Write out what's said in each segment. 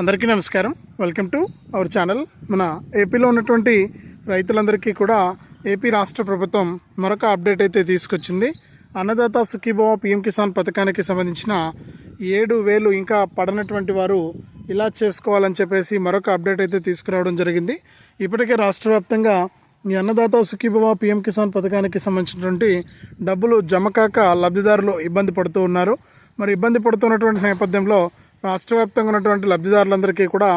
అందరికీ నమస్కారం. Welcome to our channel మన ఏపీలో ఉన్నటువంటి రైతులందరికీ కూడా ఏపీ రాష్ట్ర ప్రభుత్వం మరొక అప్డేట్ అయితే తీసుకొచ్చింది. అన్నదాత సుఖీభవ పిఎం కిసాన్ పథకానికి సంబంధించిన ఏడు వేలు ఇంకా పడనటువంటి వారు ఇలా చేసుకోవాలని చెప్పేసి మరొక అప్డేట్ అయితే తీసుకురావడం జరిగింది. ఇప్పటికే రాష్ట్ర వ్యాప్తంగా ఈ అన్నదాత సుఖీభవ పిఎం కిసాన్ పథకానికి సంబంధించినటువంటి డబ్బులు జమ కాక లబ్ధిదారులు ఇబ్బంది పడుతూ ఉన్నారు. మరి ఇబ్బంది పడుతున్నటువంటి నేపథ్యంలో రాష్ట్ర వ్యాప్తంగా ఉన్నటువంటి లబ్ధిదారులందరికీ కూడా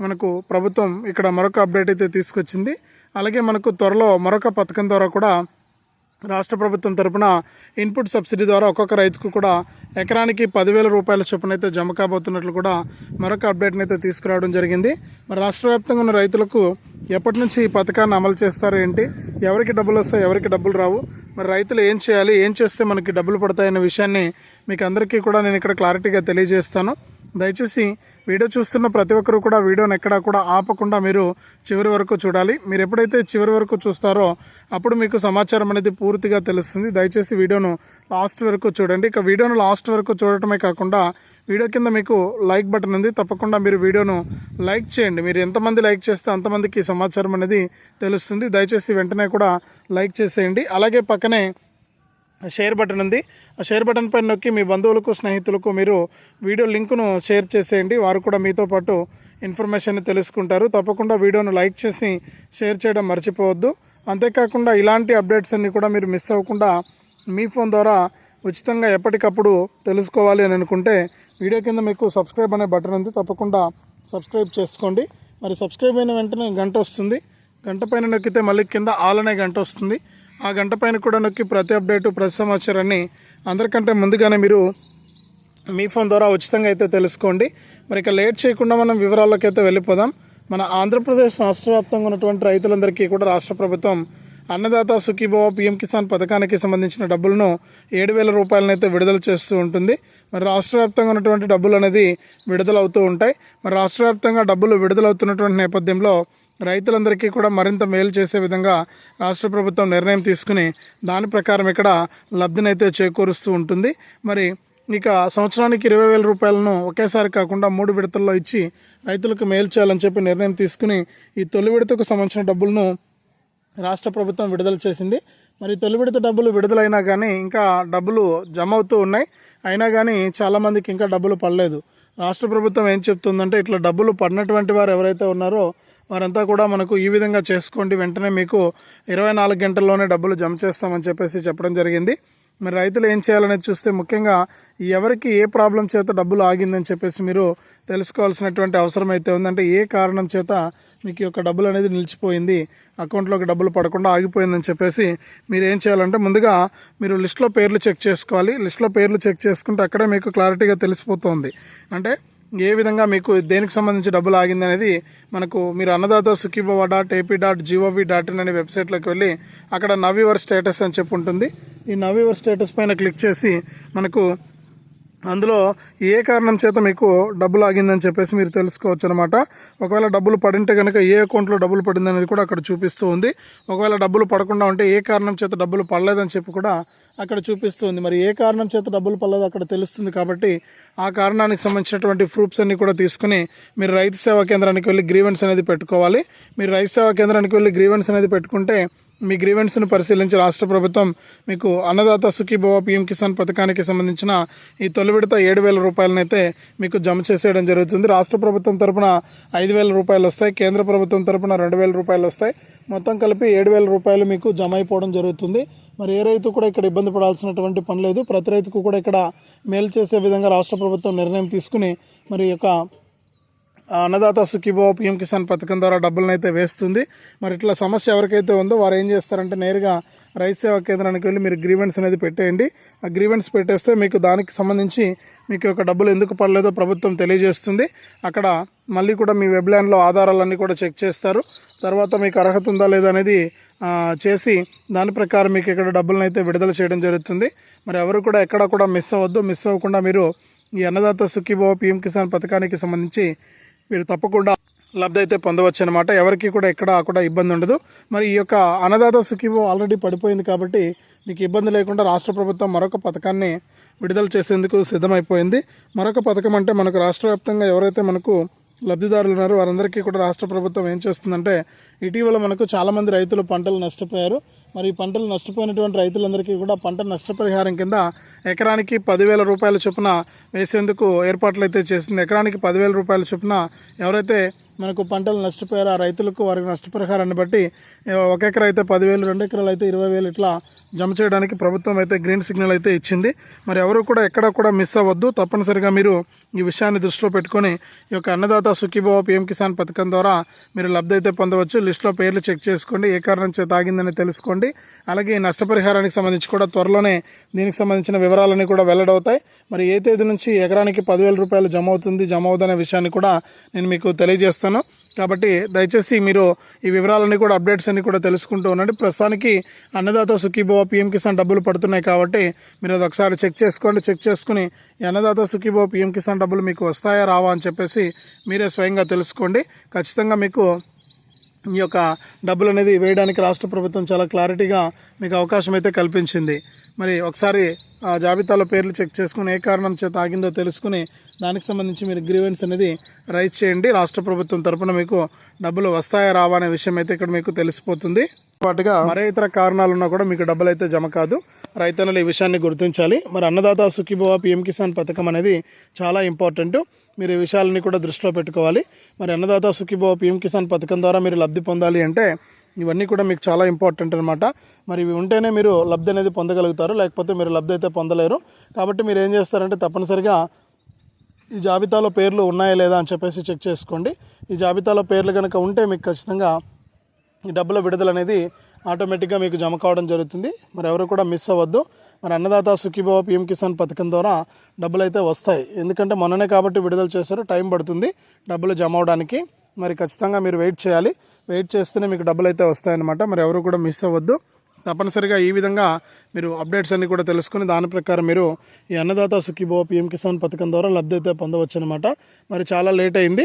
మనకు ప్రభుత్వం ఇక్కడ మరొక అప్డేట్ అయితే తీసుకొచ్చింది. అలాగే మనకు త్వరలో మరొక పథకం ద్వారా కూడా రాష్ట్ర ప్రభుత్వం తరపున ఇన్పుట్ సబ్సిడీ ద్వారా ఒక్కొక్క రైతుకు కూడా ఎకరానికి పదివేల రూపాయల చొప్పున అయితే జమ కాబోతున్నట్లు కూడా మరొక అప్డేట్ని అయితే తీసుకురావడం జరిగింది. మరి రాష్ట్ర వ్యాప్తంగా ఉన్న రైతులకు ఎప్పటి నుంచి ఈ పథకాన్ని అమలు చేస్తారు ఏంటి? ఎవరికి డబ్బులు వస్తాయి ఎవరికి డబ్బులు రావు? మరి రైతులు ఏం చేయాలి ఏం చేస్తే మనకి డబ్బులు పడతాయన్న విషయాన్ని మీకు అందరికీ కూడా నేను ఇక్కడ క్లారిటీగా తెలియజేస్తాను. దయచేసి వీడియో చూస్తున్న ప్రతి ఒక్కరు కూడా వీడియోని ఎక్కడా కూడా ఆపకుండా మీరు చివరి వరకు చూడాలి. మీరు ఎప్పుడైతే చివరి వరకు చూస్తారో అప్పుడు మీకు సమాచారం అనేది పూర్తిగా తెలుస్తుంది. దయచేసి వీడియోను లాస్ట్ వరకు చూడండి. ఇక వీడియోను లాస్ట్ వరకు చూడటమే కాకుండా వీడియో కింద మీకు లైక్ బటన్ ఉంది. తప్పకుండా మీరు వీడియోను లైక్ చేయండి. మీరు ఎంతమంది లైక్ చేస్తే అంతమందికి సమాచారం అనేది తెలుస్తుంది. దయచేసి వెంటనే కూడా లైక్ చేసేయండి. అలాగే పక్కనే షేర్ బటన్ ఉంది. ఆ షేర్ బటన్ పైన నొక్కి మీ బంధువులకు స్నేహితులకు మీరు వీడియో లింకును షేర్ చేసేయండి. వారు కూడా మీతో పాటు ఇన్ఫర్మేషన్ తెలుసుకుంటారు. తప్పకుండా వీడియోను లైక్ చేసి షేర్ చేయడం మర్చిపోవద్దు. అంతేకాకుండా ఇలాంటి అప్డేట్స్ అన్నీ కూడా మీరు మిస్ అవ్వకుండా మీ ఫోన్ ద్వారా ఉచితంగా ఎప్పటికప్పుడు తెలుసుకోవాలి అని అనుకుంటే వీడియో కింద మీకు సబ్స్క్రైబ్ అనే బటన్ ఉంది. తప్పకుండా సబ్స్క్రైబ్ చేసుకోండి. మరి సబ్స్క్రైబ్ అయిన వెంటనే గంట వస్తుంది. గంట పైన నొక్కితే మళ్ళీ కింద ఆల్ అనే గంట వస్తుంది. ఆ గంట పైన కూడా నొక్కి ప్రతి అప్డేటు ప్రతి సమాచారాన్ని అందరికంటే ముందుగానే మీరు మీ ఫోన్ ద్వారా ఉచితంగా అయితే తెలుసుకోండి. మరి ఇక లేట్ చేయకుండా మనం వివరాల్లోకి అయితే వెళ్ళిపోదాం. మన ఆంధ్రప్రదేశ్ రాష్ట్ర వ్యాప్తంగా ఉన్నటువంటి రైతులందరికీ కూడా రాష్ట్ర ప్రభుత్వం అన్నదాత సుఖీభవ పిఎం కిసాన్ పథకానికి సంబంధించిన డబ్బులను ఏడు వేల రూపాయలను అయితే విడుదల చేస్తూ ఉంటుంది. మరి రాష్ట్ర వ్యాప్తంగా ఉన్నటువంటి డబ్బులు అనేది విడుదలవుతూ ఉంటాయి. మరి రాష్ట్ర వ్యాప్తంగా డబ్బులు విడుదలవుతున్నటువంటి నేపథ్యంలో రైతులందరికీ కూడా మరింత మేలు చేసే విధంగా రాష్ట్ర ప్రభుత్వం నిర్ణయం తీసుకుని దాని ప్రకారం ఇక్కడ లబ్ధినైతే చేకూరుస్తూ ఉంటుంది. మరి ఇక సంవత్సరానికి ఇరవై వేల రూపాయలను ఒకేసారి కాకుండా మూడు విడతల్లో ఇచ్చి రైతులకు మేలు చేయాలని చెప్పి నిర్ణయం తీసుకుని ఈ తొలి విడతకు సంబంధించిన డబ్బులను రాష్ట్ర ప్రభుత్వం విడుదల చేసింది. మరి తొలి విడత డబ్బులు విడుదలైనా కానీ ఇంకా డబ్బులు జమ అవుతూ ఉన్నాయి. అయినా కానీ చాలామందికి ఇంకా డబ్బులు పడలేదు. రాష్ట్ర ప్రభుత్వం ఏం చెప్తుందంటే ఇట్లా డబ్బులు పడినటువంటి వారు ఎవరైతే ఉన్నారో వారంతా కూడా మనకు ఈ విధంగా చేసుకోండి. వెంటనే మీకు ఇరవై నాలుగు గంటల్లోనే డబ్బులు జమ చేస్తామని చెప్పేసి చెప్పడం జరిగింది. మరి రైతులు ఏం చేయాలనేది చూస్తే ముఖ్యంగా ఎవరికి ఏ ప్రాబ్లం చేత డబ్బులు ఆగిందని చెప్పేసి మీరు తెలుసుకోవాల్సినటువంటి అవసరం అయితే ఉందంటే ఏ కారణం చేత మీకు యొక్క డబ్బులు అనేది నిలిచిపోయింది అకౌంట్లోకి డబ్బులు పడకుండా ఆగిపోయిందని చెప్పేసి మీరు ఏం చేయాలంటే ముందుగా మీరు లిస్ట్లో పేర్లు చెక్ చేసుకోవాలి. లిస్ట్లో పేర్లు చెక్ చేసుకుంటే అక్కడే మీకు క్లారిటీగా తెలిసిపోతుంది. అంటే ఏ విధంగా మీకు దేనికి సంబంధించి డబ్బులు ఆగింది అనేది మనకు మీరు Annadata Sukhibhava dot AP dot gov dot in అనే వెబ్సైట్లోకి వెళ్ళి అక్కడ నవీవర్ స్టేటస్ అని చెప్పి ఉంటుంది. ఈ నవీవర్ స్టేటస్ పైన క్లిక్ చేసి మనకు అందులో ఏ కారణం చేత మీకు డబ్బులు ఆగిందని చెప్పేసి మీరు తెలుసుకోవచ్చు అనమాట ఒకవేళ డబ్బులు పడింటే కనుక ఏ అకౌంట్లో డబ్బులు పడింది అనేది కూడా అక్కడ చూపిస్తూ ఉంది. ఒకవేళ డబ్బులు పడకుండా ఉంటే ఏ కారణం చేత డబ్బులు పడలేదని చెప్పి కూడా అక్కడ చూపిస్తుంది. మరి ఏ కారణం చేత డబ్బులు పల్లదో అక్కడ తెలుస్తుంది కాబట్టి ఆ కారణానికి సంబంధించినటువంటి ప్రూఫ్స్ అన్ని కూడా తీసుకుని మీరు రైతు సేవా కేంద్రానికి వెళ్ళి గ్రీవెన్స్ అనేది పెట్టుకోవాలి. మీరు రైతు సేవా కేంద్రానికి వెళ్ళి గ్రీవెన్స్ అనేది పెట్టుకుంటే మీ గ్రీవెన్స్ను పరిశీలించి రాష్ట్ర ప్రభుత్వం మీకు అన్నదాత సుఖీభవ పిఎం కిసాన్ పథకానికి సంబంధించిన ఈ తొలి విడత ఏడు వేల రూపాయలనైతే మీకు జమ చేసేయడం జరుగుతుంది. రాష్ట్ర ప్రభుత్వం తరపున ఐదు వేల రూపాయలు వస్తాయి. కేంద్ర ప్రభుత్వం తరపున రెండు వేల రూపాయలు వస్తాయి. మొత్తం కలిపి ఏడు వేల రూపాయలు మీకు జమ అయిపోవడం జరుగుతుంది. మరి ఏ రైతు కూడా ఇక్కడ ఇబ్బంది పడాల్సినటువంటి పని లేదు. ప్రతి రైతుకు కూడా ఇక్కడ మేలు చేసే విధంగా రాష్ట్ర ప్రభుత్వం నిర్ణయం తీసుకుని మరి యొక్క అన్నదాత సుఖీభవ పిఎం కిసాన్ పథకం ద్వారా డబ్బులను అయితే వేస్తుంది. మరి ఇట్లా సమస్య ఎవరికైతే ఉందో వారు ఏం చేస్తారంటే నేరుగా రైతు సేవా కేంద్రానికి వెళ్ళి మీరు గ్రీవెన్స్ అనేది పెట్టేయండి. ఆ గ్రీవెన్స్ పెట్టేస్తే మీకు దానికి సంబంధించి మీకు యొక్క డబ్బులు ఎందుకు పడలేదో ప్రభుత్వం తెలియజేస్తుంది. అక్కడ మళ్ళీ కూడా మీ వెబ్లైన్లో ఆధారాలన్నీ కూడా చెక్ చేస్తారు. తర్వాత మీకు అర్హత ఉందా లేదా అనేది చేసి దాని ప్రకారం మీకు ఇక్కడ డబ్బులను అయితే విడుదల చేయడం జరుగుతుంది. మరి ఎవరు కూడా ఎక్కడ కూడా మిస్ అవ్వద్దు. మిస్ అవ్వకుండా మీరు ఈ అన్నదాత సుఖీభవ పిఎం కిసాన్ పథకానికి సంబంధించి మీరు తప్పకుండా లబ్ధి అయితే పొందవచ్చు అనమాట ఎవరికి కూడా ఎక్కడ కూడా ఇబ్బంది ఉండదు. మరి ఈ యొక్క అన్నదాత సుఖీభవ ఆల్రెడీ పడిపోయింది కాబట్టి మీకు ఇబ్బంది లేకుండా రాష్ట్ర ప్రభుత్వం మరొక పథకాన్ని విడుదల చేసేందుకు సిద్ధమైపోయింది. మరొక పథకం అంటే మనకు రాష్ట్ర వ్యాప్తంగా ఎవరైతే మనకు లబ్ధిదారులు ఉన్నారు వారందరికీ కూడా రాష్ట్ర ప్రభుత్వం ఏం చేస్తుందంటే ఇటీవల మనకు చాలామంది రైతులు పంటలు నష్టపోయారు. మరి ఈ పంటలు నష్టపోయినటువంటి రైతులందరికీ కూడా పంట నష్టపరిహారం కింద ఎకరానికి పదివేల రూపాయల చొప్పున వేసేందుకు ఏర్పాట్లు అయితే చేసింది. ఎకరానికి పదివేల రూపాయల చొప్పున ఎవరైతే మనకు పంటలు నష్టపోయారు ఆ రైతులకు వారికి నష్టపరిహారాన్ని బట్టి ఒక ఎకరా అయితే పదివేలు రెండు ఎకరాలు అయితే ఇరవై వేలు ఇట్లా జమ చేయడానికి ప్రభుత్వం అయితే గ్రీన్ సిగ్నల్ అయితే ఇచ్చింది. మరి ఎవరు కూడా ఎక్కడ కూడా మిస్ అవ్వద్దు. తప్పనిసరిగా మీరు ఈ విషయాన్ని దృష్టిలో పెట్టుకొని ఈ యొక్క అన్నదాత సుఖీభావ పిఎం కిసాన్ పథకం ద్వారా మీరు లబ్ధి అయితే పొందవచ్చు. లిస్టులో పేర్లు చెక్ చేసుకోండి. ఏ కారణం చేత ఆగిందని తెలుసుకోండి. అలాగే ఈ నష్టపరిహారానికి సంబంధించి కూడా త్వరలోనే దీనికి సంబంధించిన వివరాలన్నీ కూడా వెల్లడవుతాయి. మరి ఏ తేదీ నుంచి ఎకరానికి పదివేల రూపాయలు జమ అవుతుంది జమ అవుతుందనే విషయాన్ని కూడా నేను మీకు తెలియజేస్తాను. కాబట్టి దయచేసి మీరు ఈ వివరాలన్నీ కూడా అప్డేట్స్ అన్ని కూడా తెలుసుకుంటూ ఉండండి. ప్రస్తుతానికి అన్నదాత సుఖీభవ పిఎం కిసాన్ డబ్బులు పడుతున్నాయి కాబట్టి మీరు అది ఒకసారి చెక్ చేసుకోండి. చెక్ చేసుకుని అన్నదాత సుఖీభవ పిఎం కిసాన్ డబ్బులు మీకు వస్తాయా రావా అని చెప్పేసి మీరే స్వయంగా తెలుసుకోండి. ఖచ్చితంగా మీకు ఈ యొక్క డబ్బులు అనేది వేయడానికి రాష్ట్ర ప్రభుత్వం చాలా క్లారిటీగా మీకు అవకాశం అయితే కల్పించింది. మరి ఒకసారి ఆ జాబితాలో పేర్లు చెక్ చేసుకుని ఏ కారణం చేత ఆగిందో తెలుసుకుని దానికి సంబంధించి మీరు గ్రీవెన్స్ అనేది రైట్ చేయండి. రాష్ట్ర ప్రభుత్వం తరపున మీకు డబ్బులు వస్తాయా రావా అనే విషయం అయితే ఇక్కడ మీకు తెలిసిపోతుంది. పాటుగా మరే ఇతర కారణాలు ఉన్నా కూడా మీకు డబ్బులు అయితే జమ కాదు. రైతన్నులు ఈ విషయాన్ని గుర్తించాలి. మరి అన్నదాత సుఖీభవ పిఎం కిసాన్ పథకం అనేది చాలా ఇంపార్టెంట్. మీరు ఈ విషయాలని కూడా దృష్టిలో పెట్టుకోవాలి. మరి అన్నదాత సుఖీభవ పీఎం కిసాన్ పథకం ద్వారా మీరు లబ్ధి పొందాలి అంటే ఇవన్నీ కూడా మీకు చాలా ఇంపార్టెంట్ అనమాట మరి ఇవి ఉంటేనే మీరు లబ్ధి అనేది పొందగలుగుతారు. లేకపోతే మీరు లబ్ధి అయితే పొందలేరు. కాబట్టి మీరు ఏం చేస్తారంటే తప్పనిసరిగా ఈ జాబితాలో పేర్లు ఉన్నాయా లేదా అని చెప్పేసి చెక్ చేసుకోండి. ఈ జాబితాలో పేర్లు కనుక ఉంటే మీకు ఖచ్చితంగా ఈ డబ్బుల విడుదల అనేది ఆటోమేటిక్గా మీకు జమ కావడం జరుగుతుంది. మరి ఎవరు కూడా మిస్ అవ్వద్దు. మరి అన్నదాత సుఖీభవ పిఎం కిసాన్ పథకం ద్వారా డబ్బులు అయితే వస్తాయి. ఎందుకంటే మొన్ననే కాబట్టి విడుదల చేశారు. టైం పడుతుంది డబ్బులు జమ అవడానికి. మరి ఖచ్చితంగా మీరు వెయిట్ చేయాలి. వెయిట్ చేస్తేనే మీకు డబ్బులు అయితే వస్తాయన్నమాట. మరి ఎవరు కూడా మిస్ అవ్వద్దు. తప్పనిసరిగా ఈ విధంగా మీరు అప్డేట్స్ అన్ని కూడా తెలుసుకుని దాని ప్రకారం మీరు ఈ అన్నదాత సుఖీభవ పిఎం కిసాన్ పథకం ద్వారా లబ్ధి అయితే పొందవచ్చు అనమాట మరి చాలా లేట్ అయింది.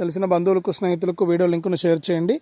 తెలిసిన బంధువులకు స్నేహితులకు వీడియో లింకును షేర్ చేయండి.